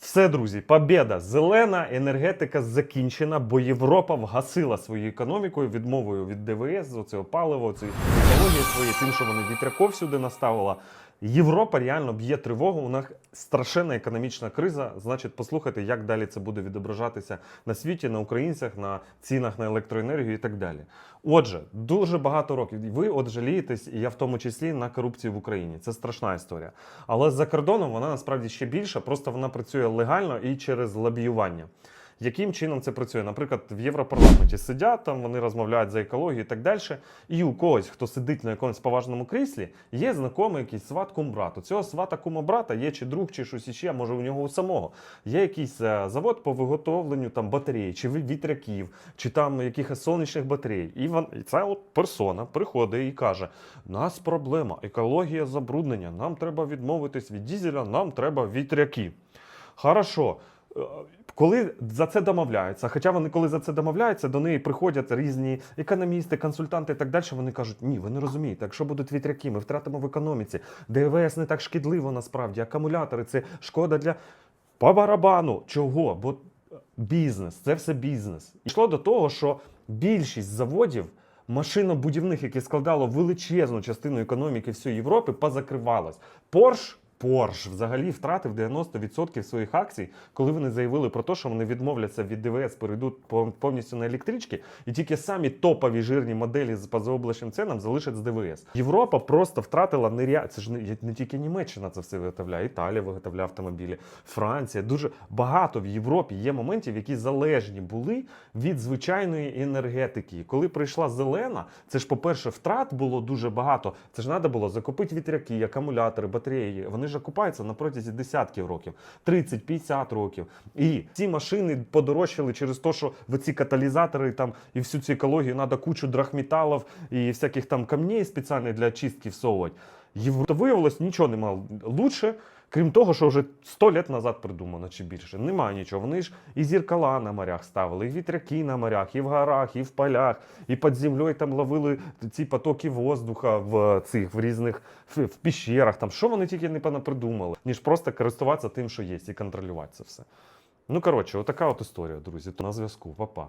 Все, друзі, побєда! Зелена енергетика закінчена, бо Європа вгасила свою економіку відмовою від ДВС, оцього палива, цієї технології своєї, тим, що вони вітряков сюди наставила. Європа реально б'є тривогу. У нас страшенна економічна криза. Значить, послухайте, як далі це буде відображатися на світі, на українцях, на цінах на електроенергію і так далі. Отже, дуже багато років. Ви от жалієтесь, і я в тому числі на корупцію в Україні. Це страшна історія. Але за кордоном вона насправді ще більша, просто вона працює легально і через лобіювання. Яким чином це працює? Наприклад, в Європарламенті сидять там, вони розмовляють за екологію і так далі. І у когось, хто сидить на якомусь поважному кріслі, є знайомий якийсь сват кум-брат. У цього свата кума-брата є чи друг, чи щось іще, може у нього у самого. Є якийсь е, завод по виготовленню там батарей, чи вітряків, чи там якихось сонячних батарей. І, вон, і ця от персона приходить і каже: нас проблема, екологія забруднення, нам треба відмовитись від дізеля, нам треба вітряки. Хорошо. Коли за це домовляються, хоча вони, коли за це домовляються, до неї приходять різні економісти, консультанти і так далі. Вони кажуть, ні, ви не розумієте, якщо будуть вітряки, ми втратимо в економіці. ДВС не так шкідливо насправді, акумулятори це шкода для по барабану. Чого? Бо бізнес, це все бізнес. Йшло до того, що більшість заводів машинобудівних, які складало величезну частину економіки всієї Європи, позакривалось. Порш. Порш взагалі втратив 90% своїх акцій, коли вони заявили про те, що вони відмовляться від ДВС, перейдуть повністю на електрички, і тільки самі топові жирні моделі з позаоблачним ценам залишать з ДВС. Європа просто втратила неря... Це ж не, не тільки Німеччина це все виготовляє, Італія виготовляє автомобілі, Франція. Дуже багато в Європі є моментів, які залежні були від звичайної енергетики. Коли прийшла зелена, це ж, по-перше, втрат було дуже багато. Це ж треба було закупити вітряки, акумулятори, батареї. Вони ж окупаються на протязі десятків років, 30-50 років. І ці машини подорожчали через те, що в ці каталізатори там і всю цю екологію треба кучу драхметалів і всяких там камней спеціальних для чистки всовувати. Євро... Виявилось, нічого нема лучше. Крім того, що вже 100 лет назад придумано чи більше. Немає нічого. Вони ж і зіркала на морях ставили, і вітряки на морях, і в горах, і в полях, і під землею там ловили ці потоки воздуха в цих в різних в піщерах. Там що вони тільки не понапридумали, ніж просто користуватися тим, що є, і контролювати це все. Ну коротше, отака от історія, друзі. На зв'язку, Па-па.